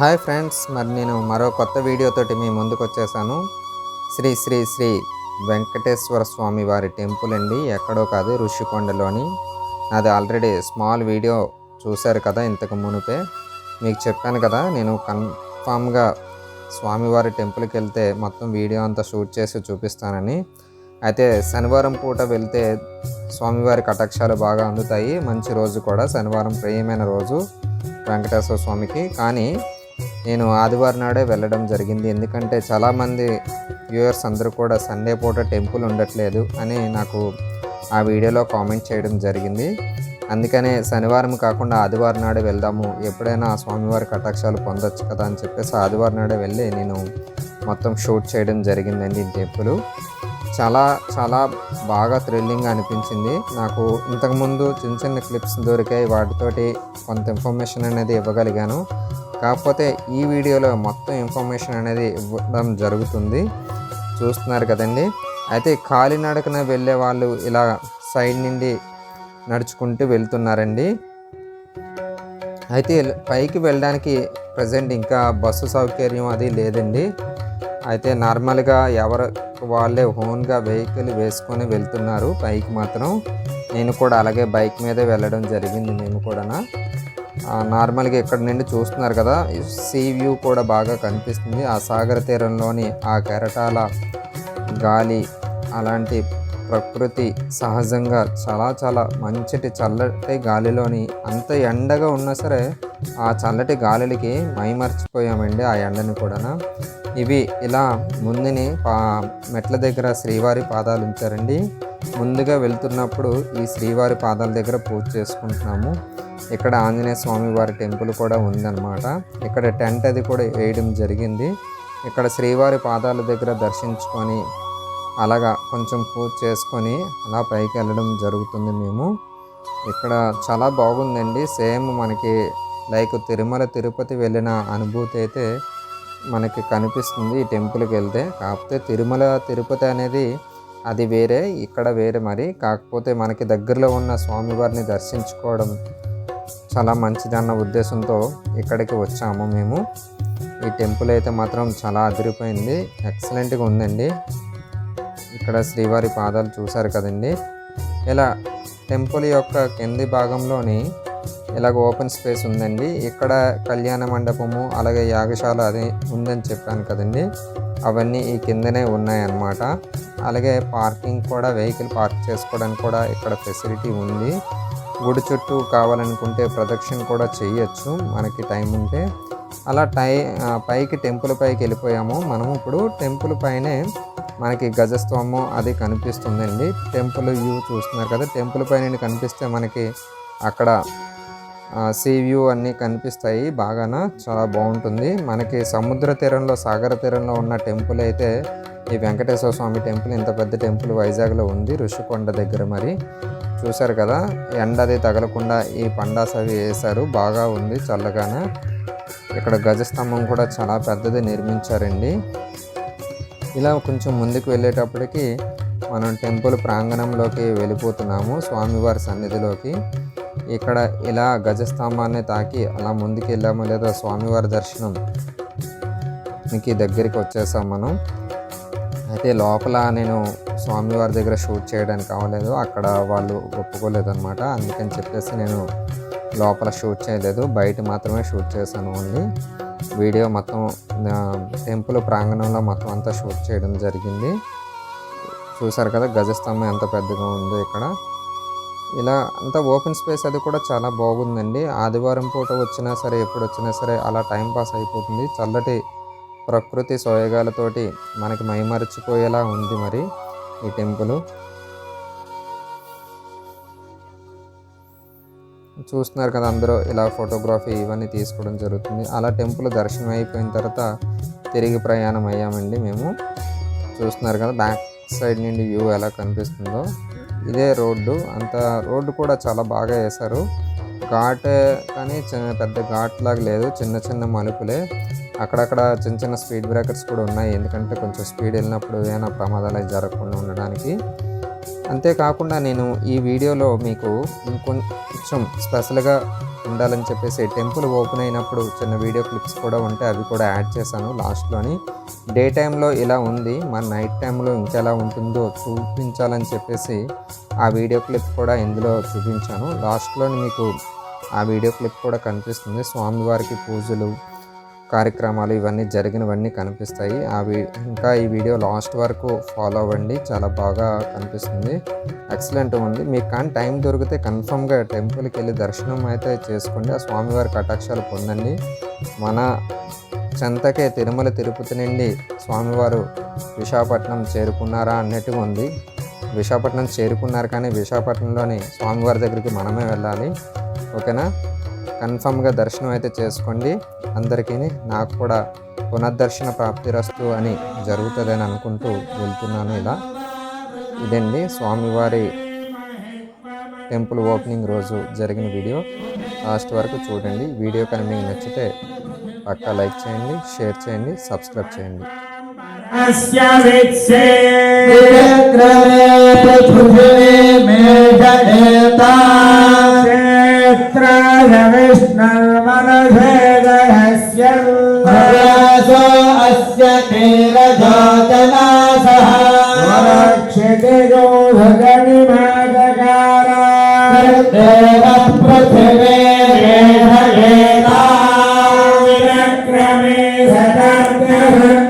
Hi friends మరి నేను మరో కొత్త వీడియోతోటి మీ ముందుకు వచ్చేసాను. శ్రీ శ్రీ శ్రీ వెంకటేశ్వర స్వామి వారి టెంపుల్ అండి. ఎక్కడో కాదు ఋషికొండలోని. అది ఆల్రెడీ స్మాల్ వీడియో చూశారు కదా ఇంతకు మునిపే. మీకు చెప్పాను కదా నేను కన్ఫామ్గా స్వామివారి టెంపుల్కి వెళ్తే మొత్తం వీడియో అంతా షూట్ చేసి చూపిస్తానని. అయితే శనివారం పూట వెళ్తే స్వామివారి కటాక్షాలు బాగా అందుతాయి. మంచి రోజు కూడా శనివారం ప్రియమైన రోజు వెంకటేశ్వర స్వామికి. కానీ నేను ఆదివారం నాడే వెళ్ళడం జరిగింది. ఎందుకంటే చాలామంది వ్యూయర్స్ అందరూ కూడా సండే పూట టెంపుల్ ఉండట్లేదు అని నాకు ఆ వీడియోలో కామెంట్ చేయడం జరిగింది. అందుకనే శనివారం కాకుండా ఆదివారం నాడే వెళ్దాము. ఎప్పుడైనా స్వామివారి కటాక్షాలు పొందొచ్చు కదా అని చెప్పేసి ఆదివారం నాడే వెళ్ళి నేను మొత్తం షూట్ చేయడం జరిగిందండి ఈ టెంపుల్. చాలా చాలా బాగా థ్రిల్లింగ్ అనిపించింది. నాకు ఇంతకుముందు చిన్న చిన్న క్లిప్స్ దొరికాయి. వాటితోటి కొంత ఇన్ఫర్మేషన్ అనేది ఇవ్వగలిగాను. కాకపోతే ఈ వీడియోలో మొత్తం ఇన్ఫర్మేషన్ అనేది ఇవ్వడం జరుగుతుంది. చూస్తున్నారు కదండి. అయితే కాలినడకన వెళ్ళే వాళ్ళు ఇలా సైడ్ నుండి నడుచుకుంటూ వెళ్తున్నారండి. అయితే పైకి వెళ్ళడానికి ప్రజెంట్ ఇంకా బస్సు సౌకర్యం అది లేదండి. అయితే నార్మల్గా ఎవరు వాళ్ళే ఓన్గా వెహికల్ వేసుకొని వెళ్తున్నారు. పైకి మాత్రం నేను కూడా అలాగే బైక్ మీదే వెళ్ళడం జరిగింది మేము కూడా నార్మల్గా ఇక్కడ నుండి చూస్తున్నారు కదా సీ వ్యూ కూడా బాగా కనిపిస్తుంది. ఆ సాగర తీరంలోని ఆ కెరటాల గాలి అలాంటి ప్రకృతి సహజంగా చాలా చాలా మంచిటి చల్లటి గాలిలోని అంత ఎండగా ఉన్నా సరే ఆ చల్లటి గాలికి మైమర్చిపోయామండి ఆ ఎండని కూడా ఇవి ఇలా ముందుని పా మెట్ల దగ్గర శ్రీవారి పాదాలు ఉంచారండి. ముందుగా వెళ్తున్నప్పుడు ఈ శ్రీవారి పాదాల దగ్గర పూజ చేసుకుంటున్నాము. ఇక్కడ ఆంజనేయ స్వామి వారి టెంపుల్ కూడా ఉందన్నమాట. ఇక్కడ టెంట్ అది కూడా వేయడం జరిగింది. ఇక్కడ శ్రీవారి పాదాల దగ్గర దర్శించుకొని అలాగా కొంచెం పూజ చేసుకొని అలా పైకి వెళ్ళడం జరుగుతుంది మేము. ఇక్కడ చాలా బాగుందండి. సేమ్ మనకి లైక్ తిరుమల తిరుపతి వెళ్ళిన అనుభూతి అయితే మనకి కనిపిస్తుంది ఈ టెంపుల్కి వెళ్తే. కాకపోతే తిరుమల తిరుపతి అనేది అది వేరే ఇక్కడ వేరే మరి. కాకపోతే మనకి దగ్గరలో ఉన్న స్వామివారిని దర్శించుకోవడం చాలా మంచిదన్న ఉద్దేశంతో ఇక్కడికి వచ్చాము మేము. ఈ టెంపుల్ అయితే మాత్రం చాలా అదిరిపోయింది. ఎక్సలెంట్గా ఉందండి. ఇక్కడ శ్రీవారి పాదాలు చూశారు కదండి. ఇలా టెంపుల్ యొక్క కింది భాగంలోని ఇలాగ ఓపెన్ స్పేస్ ఉందండి. ఇక్కడ కళ్యాణ మండపము అలాగే యాగశాల అది ఉందని చెప్పాను కదండి. అవన్నీ ఈ కిందనే ఉన్నాయన్నమాట. అలాగే పార్కింగ్ కూడా వెహికల్ పార్క్ చేసుకోవడానికి కూడా ఇక్కడ ఫెసిలిటీ ఉంది. గుడి చుట్టూ కావాలనుకుంటే ప్రదక్షిణ కూడా చేయొచ్చు. మనకి టైం ఉంటే. అలా టై పైకి టెంపుల్ పైకి వెళ్ళిపోయాము. మనము ఇప్పుడు టెంపుల్ పైనే మనకి గజస్తంభం అది కనిపిస్తుందండి. టెంపుల్ వ్యూ చూస్తున్నారు కదా. టెంపుల్ పైన కనిపిస్తే మనకి అక్కడ సీ వ్యూ అన్నీ కనిపిస్తాయి బాగాన. చాలా బాగుంటుంది. మనకి సముద్ర తీరంలో సాగర తీరంలో ఉన్న టెంపుల్ అయితే ఈ వెంకటేశ్వర స్వామి టెంపుల్ ఇంత పెద్ద టెంపుల్ వైజాగ్లో ఉంది. ఋషికొండ దగ్గర మరి. చూశారు కదా ఎండ అది తగలకుండా ఈ పండాస్ అవి వేశారు బాగా ఉంది చల్లగానే. ఇక్కడ గజస్తంభం కూడా చాలా పెద్దది నిర్మించారండి. ఇలా కొంచెం ముందుకు వెళ్ళేటప్పటికి మనం టెంపుల్ ప్రాంగణంలోకి వెళ్ళిపోతున్నాము స్వామివారి సన్నిధిలోకి. ఇక్కడ ఇలా గజస్తంభాన్ని తాకి అలా ముందుకు వెళ్ళాము లేదా స్వామివారి దర్శనం? మీకు దగ్గరికి వచ్చేసాం మనం. అయితే లోపల నేను స్వామివారి దగ్గర షూట్ చేయడానికి అవ్వలేదు అక్కడ వాళ్ళు ఒప్పుకోలేదు అనమాట అందుకని చెప్పేసి నేను లోపల షూట్ చేయలేదు. బయట మాత్రమే షూట్ చేశాను ఓన్లీ. వీడియో మొత్తం టెంపుల్ ప్రాంగణంలో మొత్తం అంతా షూట్ చేయడం జరిగింది. చూసారు కదా గజస్తంభం ఎంత పెద్దగా ఉందో ఇక్కడ. ఇలా అంతా ఓపెన్ స్పేస్ అది కూడా చాలా బాగుందండి. ఆదివారం పూట వచ్చినా సరే ఎప్పుడు వచ్చినా సరే అలా టైం పాస్ అయిపోతుంది. చల్లటి ప్రకృతి సోయగాలతోటి మనకి మైమరిచిపోయేలా ఉంది మరి ఈ టెంపుల్. చూస్తున్నారు కదా అందరూ ఇలా ఫోటోగ్రఫీ ఇవన్నీ తీసుకోవడం జరుగుతుంది. అలా టెంపుల్ దర్శనం అయిపోయిన తర్వాత తిరిగి ప్రయాణం అయ్యామండి మేము. చూస్తున్నారు కదా బ్యాక్ సైడ్ నుండి వ్యూ ఎలా కనిపిస్తుందో. ఇదే రోడ్డు అంత రోడ్డు కూడా చాలా బాగా వేశారు. ఘాట్ కానీ చిన్న పెద్ద ఘాట్ లాగా లేదు. చిన్న చిన్న మలుపులే. అక్కడక్కడ చిన్న చిన్న స్పీడ్ బ్రేకర్స్ కూడా ఉన్నాయి. ఎందుకంటే కొంచెం స్పీడ్ వెళ్ళినప్పుడు ఏమైనా ప్రమాదాలు జరగకుండా ఉండడానికి. అంతేకాకుండా నేను ఈ వీడియోలో మీకు ఇంకొంచెం స్పెషల్గా ఉండాలని చెప్పేసి టెంపుల్ ఓపెన్ అయినప్పుడు చిన్న వీడియో క్లిప్స్ కూడా ఉంటే అవి కూడా యాడ్ చేశాను లాస్ట్లోని. డే టైంలో ఇలా ఉంది. మరి నైట్ టైంలో ఇంకెలా ఉంటుందో చూపించాలని చెప్పేసి ఆ వీడియో క్లిప్ కూడా ఇందులో చూపించాను. లాస్ట్లోని మీకు ఆ వీడియో క్లిప్ కూడా కనిపిస్తుంది. స్వామివారికి పూజలు కార్యక్రమాలు ఇవన్నీ జరిగినవన్నీ కనిపిస్తాయి. ఆ ఇంకా ఈ వీడియో లాస్ట్ వరకు ఫాలో అవ్వండి. చాలా బాగా కనిపిస్తుంది. ఎక్సలెంట్ ఉంది. మీకు కానీ టైం దొరికితే కన్ఫర్మ్గా టెంపుల్కి వెళ్ళి దర్శనం అయితే చేసుకోండి. ఆ స్వామివారి కటాక్షాలు పొందండి. మన చెంతకే తిరుమల తిరుపతి నుండి స్వామివారు విశాఖపట్నం చేరుకున్నారా అన్నట్టుగా ఉంది. విశాఖపట్నం చేరుకున్నారు కానీ విశాఖపట్నంలోని స్వామివారి దగ్గరికి మనమే వెళ్ళాలి. ఓకేనా కన్ఫామ్గా దర్శనం అయితే చేసుకోండి అందరికీ నాకు కూడా పునర్దర్శన ప్రాప్తిరస్తు అని జరుగుతుందని అనుకుంటూ వెళ్తున్నాను ఇలా ఇదండి స్వామివారి టెంపుల్ ఓపెనింగ్ రోజు జరిగిన వీడియో లాస్ట్ వరకు చూడండి వీడియో కానీ మీకు నచ్చితే పక్కా లైక్ చేయండి షేర్ చేయండి సబ్స్క్రైబ్ చేయండి अस्य वित्से విక్రమే यत्र विष्णुर्मनभेदहस्य प्रयासो अस्य तेरजातनासः देव पृथिवे मेघ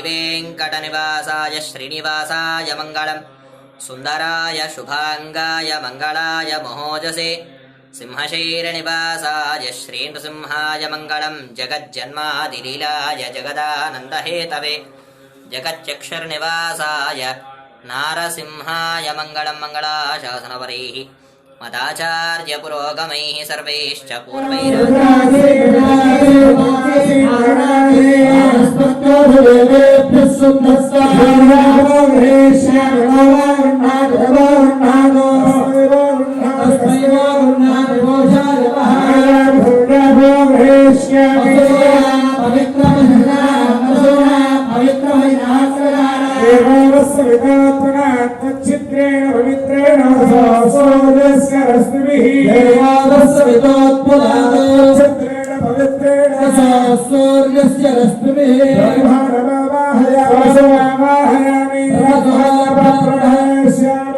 श्रीवेङ्कटनिवासाय श्रीनिवासाय मङ्गलम् सुन्दराय शुभाङ्गाय मङ्गलाय महोजसे सिंहशैरनिवासाय श्रीनृसिंहाय मङ्गलम् जगज्जन्मादिलीलाय जगदानन्दहेतवे जगच्चक्षुर्निवासाय नारसिंहाय मङ्गलम् मङ्गलाशासनवरैः मदाचार्यपुरोगमैः सर्वैश्च पूर्वैरा చిత్రేణ పవిత్రేణ సోదస్య రశ్మిభిః చిత్రేణ పవిత్రేణ సూర్యస్య రశ్మిభిः रसमावाहयामि रसः प्रणश्यामि